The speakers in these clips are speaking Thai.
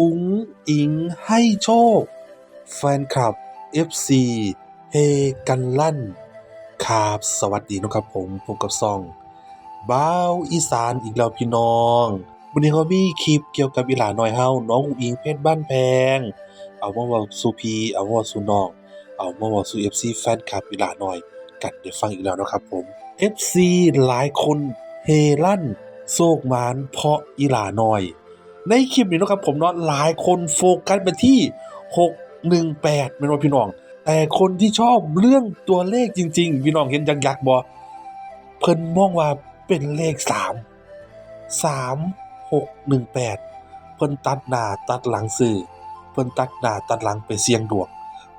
อุ๋งอิงให้โชค แฟนคลับ FC เฮกันลั่นครับสวัสดีนะครับผมพบกับซองบ้าวอีสานอีกแล้วพี่น้องวันนี้เรามีคลิปเกี่ยวกับอีหลาน้อยเฮาน้องอุ๋งอิงเพชรบ้านแพง เอามาว้าสูพีเอามาว้าสูน้อง เอามาว้าสู่ FC แฟนคลับอีหลาน้อย กันได้ฟังอีกแล้วนะครับผม FC หลายคนเฮลั่นโศกหมานเพราะอีหลาน้อย ในคลิปนี้นะครับผมเนาะหลายคนโฟกัสไปที่ 618เป็นว่าพี่น้อง แต่คนที่ชอบเรื่องตัวเลขจริง ๆ พี่น้องเห็นยักยักบ่เพิ่นมองว่าเป็นเลข 3 3 6 1 8 เพิ่นตัดหน้าตัดหลังซื้อเพิ่นตัดหน้าตัดหลังไปเสี่ยงดวง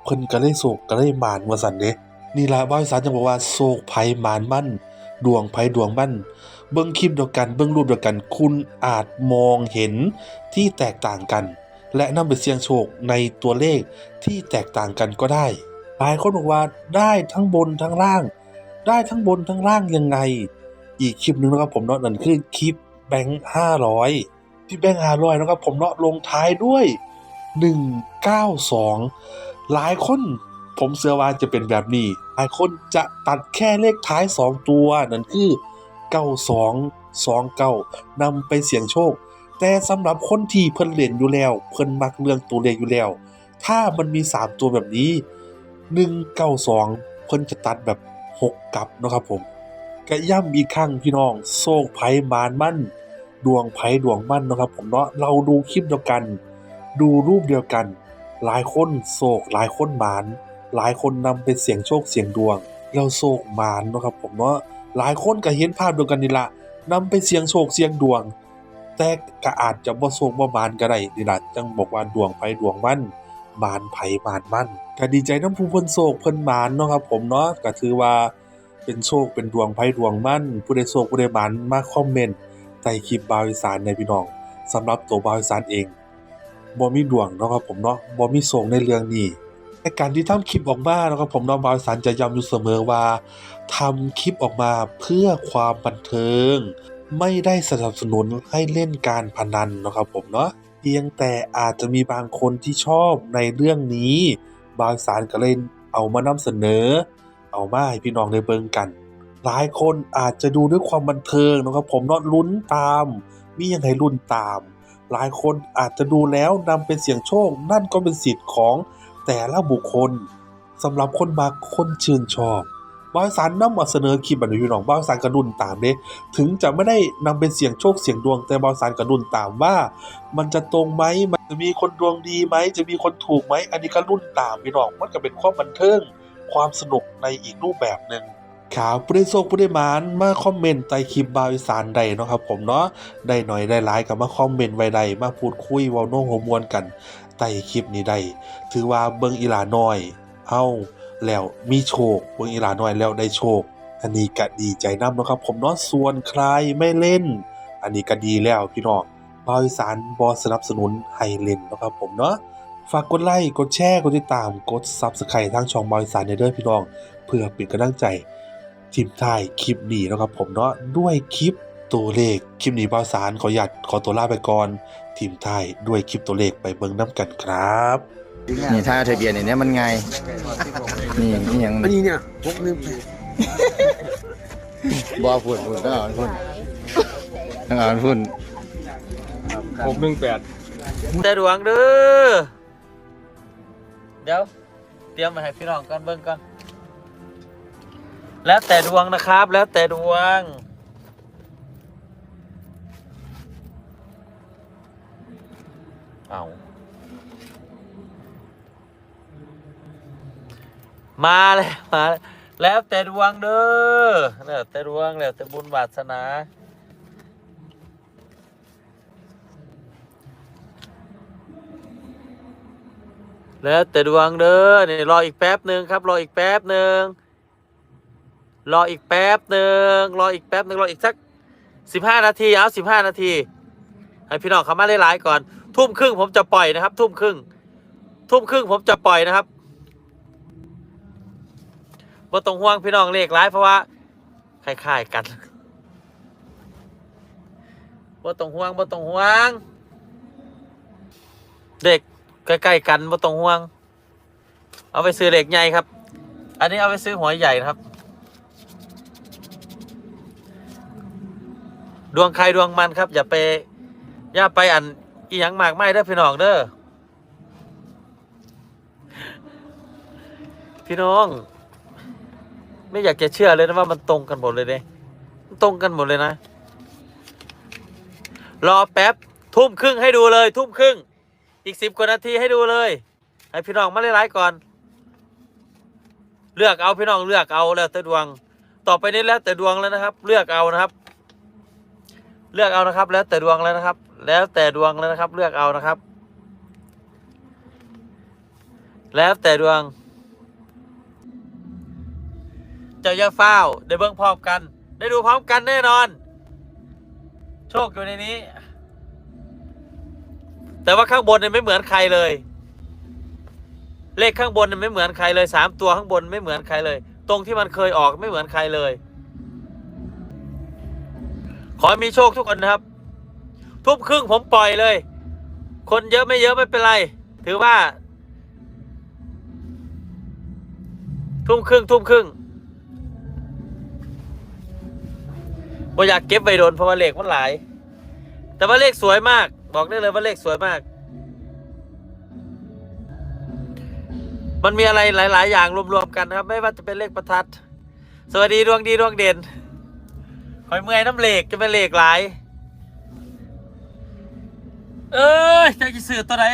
เพิ่นก็เลยโศกก็เลยหมานว่าซั่นเด้นี่ละบ่าสานจังบอกว่าโศกไผหมานมั่น ดวงไผดวงมั่นเบิ่งคลิปเดียวกันเบิ่งรูปเดียวกัน คุณอาจมองเห็นที่แตกต่างกัน และนำไปเสี่ยงโชคในตัวเลขที่แตกต่างกันก็ได้หลายคนบอกว่าได้ทั้งบนทั้งล่าง ได้ทั้งบนทั้งล่างยังไง อีกคลิปหนึ่งนะครับผมเนาะนั่นคือคลิปแบงค์ห้าร้อยที่แบงค์ห้าร้อยนะครับผมเนาะลงท้ายด้วย 192 หลายคน ผมเชื่อว่าจะเป็นแบบนี้หลายคนจะตัดแค่เลขท้าย 2 ตัว นั่นคือ 92 29นำไปเสี่ยงโชค แต่สำหรับคนที่เพิ่นเล่นอยู่แล้ว เพิ่นมักเรื่องตัวเลขอยู่แล้ว ถ้ามันมี 3 ตัวแบบนี้ 192 เพิ่นจะตัดแบบ 6 กลับนะครับผมก็ย้ำอีกครั้งพี่น้องโชคไผมานมั่น ดวงไผดวงมั่นนะครับผมเนาะเราดูคลิปเดียวกัน ดูรูปเดียวกัน หลายคนโศกหลายคนหมาน หลายคนนำไปเสี่ยงโชคเสี่ยงดวงเราโศกหมานเนาะครับผมเนาะหลายคนก็เห็นภาพเดียวกันนี่ละนำไปเสี่ยงโชคเสี่ยงดวง แต่ก็อาจจะบ่โศกบ่มานก็ได้นี่ละจังบอกว่าดวงไผดวงมันมานไผมานมันก็ดีใจน้ำผู้เพิ่นโศกเพิ่นมานเนาะครับผมเนาะก็ถือว่าเป็นโชคเป็นดวงไผดวงมั่น ผู้ใดโศกผู้ใดมานมาคอมเมนต์ใต้คลิปบาวอีสานในพี่น้องสำหรับตัวบาวอีสานเองบ่มีดวงเนาะครับผมเนาะบ่มีโชคในเรื่องนี้ แต่การที่ทำคลิปออกมาเนาะครับผมเนาะบาวอีสานจะย้ำอยู่เสมอว่าทำคลิปออกมาเพื่อความบันเทิง ไม่ได้สนับสนุนให้เล่นการพนันนะครับผมเนาะเพียงแต่อาจจะมีบางคนที่ชอบในเรื่องนี้ บาวอีสานก็เลยเอามานำเสนอ เอามาให้พี่น้องได้เบิ่งกัน หลายคนอาจจะดูด้วยความบันเทิงนะครับผมเนาะลุ้นตาม มียังให้ลุ้นตาม หลายคนอาจจะดูแล้วนำไปเสี่ยงโชค นั่นก็เป็นสิทธิ์ของ แต่ละบุคคลสำหรับคนมักคนชื่นชอบบาวิสารนำมาเสนอคลิปแบบนี้พี่น้องบาวิสารกระดุนตามเด้ถึงจะไม่ได้นำไปเสียงโชคเสียงดวงแต่บาวิสารกระดุนตามว่า มันจะตรงไหมมันจะมีคนดวงดีไหมจะมีคนถูกไหมอันนี้ก็รุ่นตามพี่น้องมันก็เป็นความบันเทิงความสนุกในอีกรูปแบบหนึ่งครับผู้ได้โชคผู้ได้หมานมาคอมเมนต์ใต้คลิปบาวอีสานใดเนาะครับผมเนาะได้หน่อยได้หลายก็มาคอมเมนต์ไว้ได้มาพูดคุยเว้าโน้หัวมวนกัน ใต้คลิปนี้ได้ ถือว่าเบิ่งอีหลาน้อยเฮาแล้วมีโชค เบิ่งอีหลาน้อยแล้วได้โชค อันนี้ก็ดีใจนำเนะครับ ผมเนาะส่วนใครไม่เล่น อันนี้ก็ดีแล้วพี่น้องบาวอีสานบ่สนับสนุนให้เล่นนะครับผมเนาะฝากกดไลค์ กดแชร์ กดติดตาม กด Subscribe ทางช่องบาวอีสานเด้อพี่น้อง เพื่อเป็นกำลังใจทีมท้ายคลิปนี้นะครับผมเนาะด้วยคลิป ตัวเลขคลิปนี้บ่าวสารขอหยัดขอตัวลาไปก่อน ทีมท้ายด้วยคลิปตัวเลขไปเบิ่งน้ำกันครับนี่ถ้าทะเบียนเนี่ยมันไงายนี่นี่ยังอันนี้เนี่ยหกหนึ่งแปดบ่ฝุ่นฝุ่นต้องเอาฝุ่นต้องเอาฝุ่นหกหนึ่งแปดแต่ดวงเด้อเดี๋ยว เตรียมมาให้พี่น้องก่อนเบิ่งก่อนแล้วแต่ดวงนะครับ แล้วแต่ดวง เอา มาเลยมาแล้วแล้วแต่ดวงเด้อแล้วแต่ดวงแล้วแต่บุญวาสนา แล้วแต่ดวงเด้อนี่รออีกแป๊บหนึ่งครับ รออีกแป๊บหนึ่งรออีกแป๊บหนึ่งรออีกแป๊บหนึ่งรออีกสักสิบห้านาที เอาสิบห้านาที ให้พี่น้องเขามาหลายก่อน ทุ่มครึ่งผมจะปล่อยนะครับ ทุ่มครึ่ง ทุ่มครึ่งผมจะปล่อยนะครับบ่าต้องห่วงพี่น้องเลขหลายเพราะว่าคล้ายๆกันบ่าต้องห่วงบ่าต้องห่วง เด็กใกล้ๆกันบ่าต้องห่วง เอาไปซื้อเหล็กใหญ่ครับ อันนี้เอาไปซื้อหัวใหญ่นะครับ ดวงใครดวงมันครับ อย่าไป อย่าไปอัน อีหยังมากไม่เด้อพี่น้องเด้อพี่น้อง ไม่อยากจะเชื่อเลยนะว่ามันตรงกันหมดเลยเนี่ยตรงกันหมดเลยนะ รอแป๊บ ทุ่มครึ่งให้ดูเลย ทุ่มครึ่ง อีกสิบกว่านาทีให้ดูเลย ให้พี่น้องมาไล่ๆก่อน เลือกเอาพี่น้องเลือกเอาแล้วแต่ดวง ต่อไปนี้แล้วแต่ดวงแล้วนะครับ เลือกเอานะครับ เลือกเอานะครับ แล้วแต่ดวงแล้วนะครับ แล้วแต่ดวงแล้วนะครับ เลือกเอานะครับ แล้วแต่ดวง เจ้าย่าเฝ้าได้เบิ่งพร้อมกัน ได้ดูพร้อมกันแน่นอน โชคอยู่ในนี้ แต่ว่าข้างบนเนี่ยไม่เหมือนใครเลย เลขข้างบนเนี่ยไม่เหมือนใครเลยสามตัวข้างบนไม่เหมือนใครเลย ตรงที่มันเคยออกไม่เหมือนใครเลย อให้มีโชคทุกคนนะครับ ทุบครึ่งผมปล่อยเลย คนเยอะไม่เยอะไม่เป็นไร ถือว่า ทุ่มครึ่งทุ่มครึ่งบ่อยากเก็บไว้โดนเพราะว่าเลขมันหลาย แต่ว่าเลขสวยมาก บอกได้เลยว่าเลขสวยมาก มันมีอะไรหลาย ๆ อย่างรวม ๆ กันครับ ไม่ว่าจะเป็นเลขประทัด สวัสดีดวงดีดวงเด่น อยเมื่อยน้ำเหล็กจะเป็นเหล็กหลาย เอ้ยจะจะสื่อตัวไหน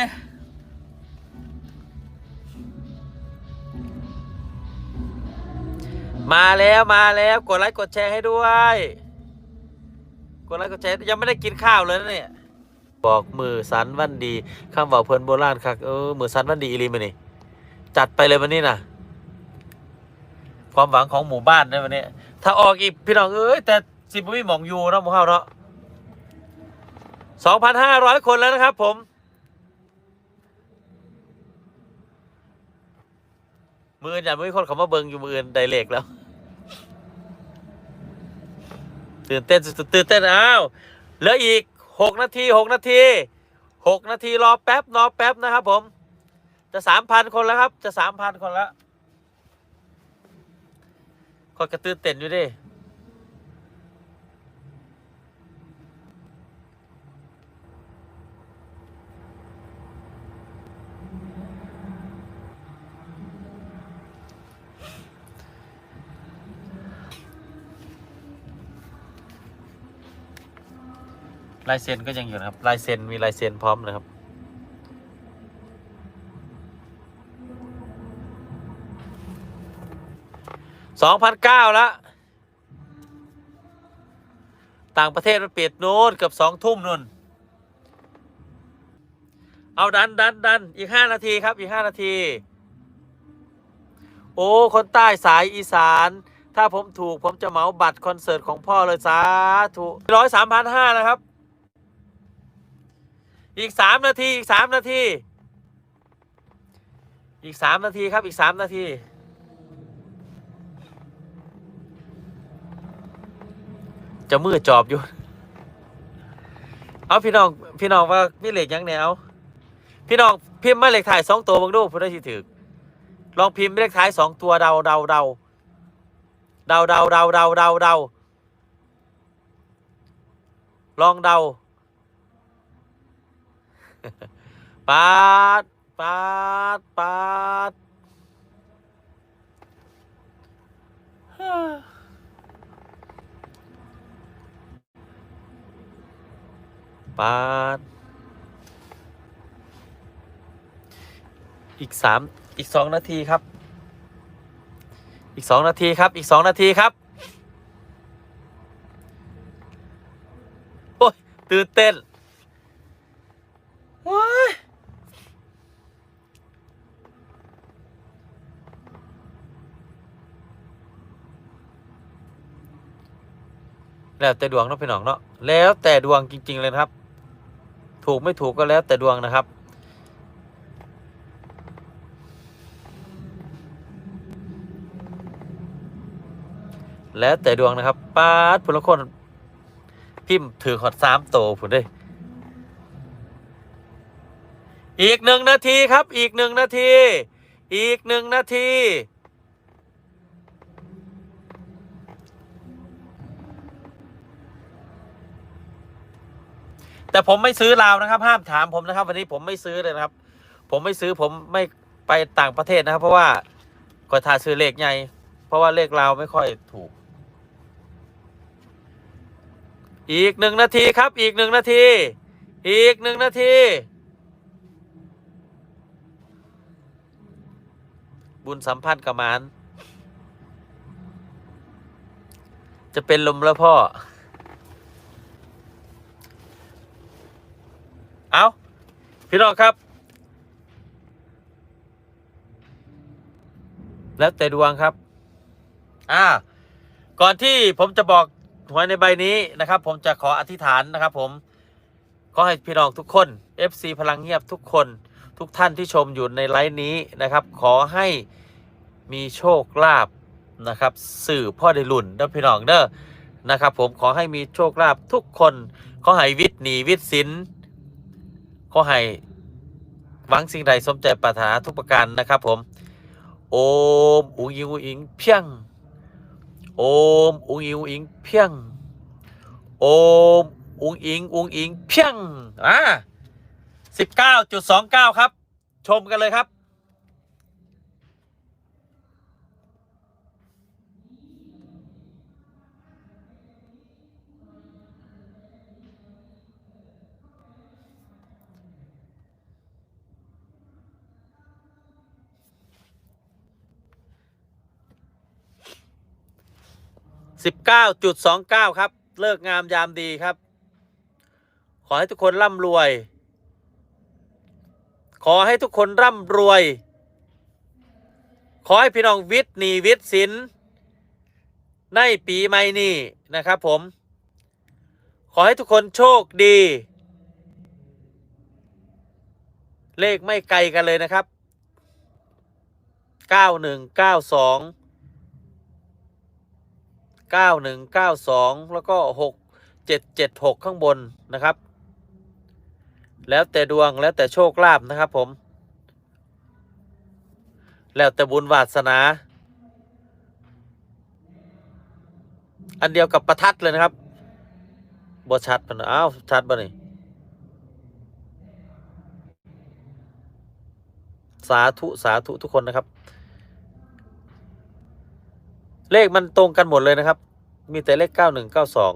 มาแล้วมาแล้วกดไลค์กดแชร์ให้ด้วย กดไลค์กดแชร์ยังไม่ได้กินข้าวเลยนะเนี่ยบอกมือสันวันดีคำบอกเพิ่นโบราณครับเออมือสันวันดีอีลีมานี่จัดไปเลยวันนี้นะความหวังของหมู่บ้านนะวันนี้ ถ้าออกอีกพี่น้องเอ้ยแต่ สิบวิหมองยูเนาะหมูเฮาเนาะสองพันห้าร้อยคนแล้วนะครับ ผมมืออนอย่าไม่มีคนเขามาเบิงอยู่มืออนไดเรกแล้ว ตื่นเต้นสุดๆตื่นเต้นอ้าวเหลืออีกหกนาทีหกนาทีหกนาทีรอแป๊บรอแป๊บนะครับ ผม จะสามพันคนแล้วครับ จะสามพันคนแล้วคนกระตื่นเต้นอยู่ดิ ลายเซ็นก็ยังอยู่นะครับ ลายเซ็นมีลายเซ็นพร้อมนะครับ สองพันเก้าแล้วต่างประเทศมันปิดนู้นเกือบสองทุ่มนู่น เอาดันดันดันอีกห้านาทีครับ อีกห้านาที โอ้ คนใต้สายอีสานถ้าผมถูกผมจะเหมาบัตรคอนเสิร์ตของพ่อเลยสาธุร้อยสามพันห้านะครับ อีกสามนาทีอีกสามนาที อีกสามนาทีครับอีกสามนาทีจะมือจอบอยู่ เอาพี่น้องพี่น้องว่ามีเหล็กยังแนวพี่น้องพิมพ์มาเหล็กถ่ายสองตัวบังดูเพื่อได้ถือลองพิมพ์เลขท้ายสองตัวเดาเดาเดาเดาเดาเดาเดาเดาเดาลองเดา ปาดปาดปาดปาดอีกสามอีกสองนาทีครับ อีกสองนาทีครับ อีกสองนาทีครับ โอ้ยตื่นเต้นว้าย แล้วแต่ดวงเนาะพี่น้องเนาะแล้วแต่ดวงจริง ๆ เลยครับ ถูกไม่ถูกก็แล้วแต่ดวงนะครับ แล้วแต่ดวงนะครับป้าดผุละคน พิมพ์ถือขอดสามโตผุนด้ยอีกหนึ่งนาทีครับ อีกหนึ่งนาที อีกหนึ่งนาที แต่ผมไม่ซื้อลาวนะครับ ห้ามถามผมนะครับ วันนี้ผมไม่ซื้อเลยนะครับ ผมไม่ซื้อผมไม่ไปต่างประเทศนะครับ เพราะว่าก็ทาซื้อเลขใหญ่เพราะว่าเลขลาวไม่ค่อยถูก อีกหนึ่งนาทีครับ อีกหนึ่งนาที อีกหนึ่งนาทีบุญสัมพันธ์กับมาน จะเป็นลมแล้วพ่อ เอาพี่น้องครับ แล้วแต่ดวงครับ อ่า ก่อนที่ผมจะบอกหวยในใบนี้นะครับ ผมจะขออธิษฐานนะครับ ผมขอให้พี่น้องทุกคน FC พลังเงียบทุกคนทุกท่านที่ชมอยู่ในไลฟ์นี้นะครับ ขอให้มีโชคลาภนะครับ สื่อพ่อได้ลุ่นเด้อพี่น้องเด้อนะครับ ผมขอให้มีโชคลาภทุกคนขอให้วิทย์หนีวิทย์สิน ขอให้หวังสิ่งใดสมใจปรารถนาทุกประการนะครับผม โอมอุงอิงอุงอิงเพียง โอมอุงอิงอุงอิงเพียง โอมอุงอิงอุงอิงเพียง อ่าสิบเก้าจุดสองเก้าครับ ชมกันเลยครับ สิบเก้าจุดสองเก้าครับ เลิกงามยามดีครับ ขอให้ทุกคนร่ำรวย ขอให้ทุกคนร่ำรวย ขอให้พี่น้องวิทย์หนีวิทย์สินในปีใหม่นี้นะครับผม ขอให้ทุกคนโชคดี เลขไม่ไกลกันเลยนะครับเก้าหนึ่งเก้าหนึ่งเก้าสองแล้วก็หกเจ็ดเจ็ดหกข้างบนนะครับ แล้วแต่ดวงแล้วแต่โชคลาภนะครับผม แล้วแต่บุญวาสนา อันเดียวกับประทัดเลยนะครับบชัดมันอ้าวชัดบ่นี่สาธุ สาธุ ทุกคนนะครับ เลขมันตรงกันหมดเลยนะครับ มีแต่เลขเก้าหนึ่งเก้าสอง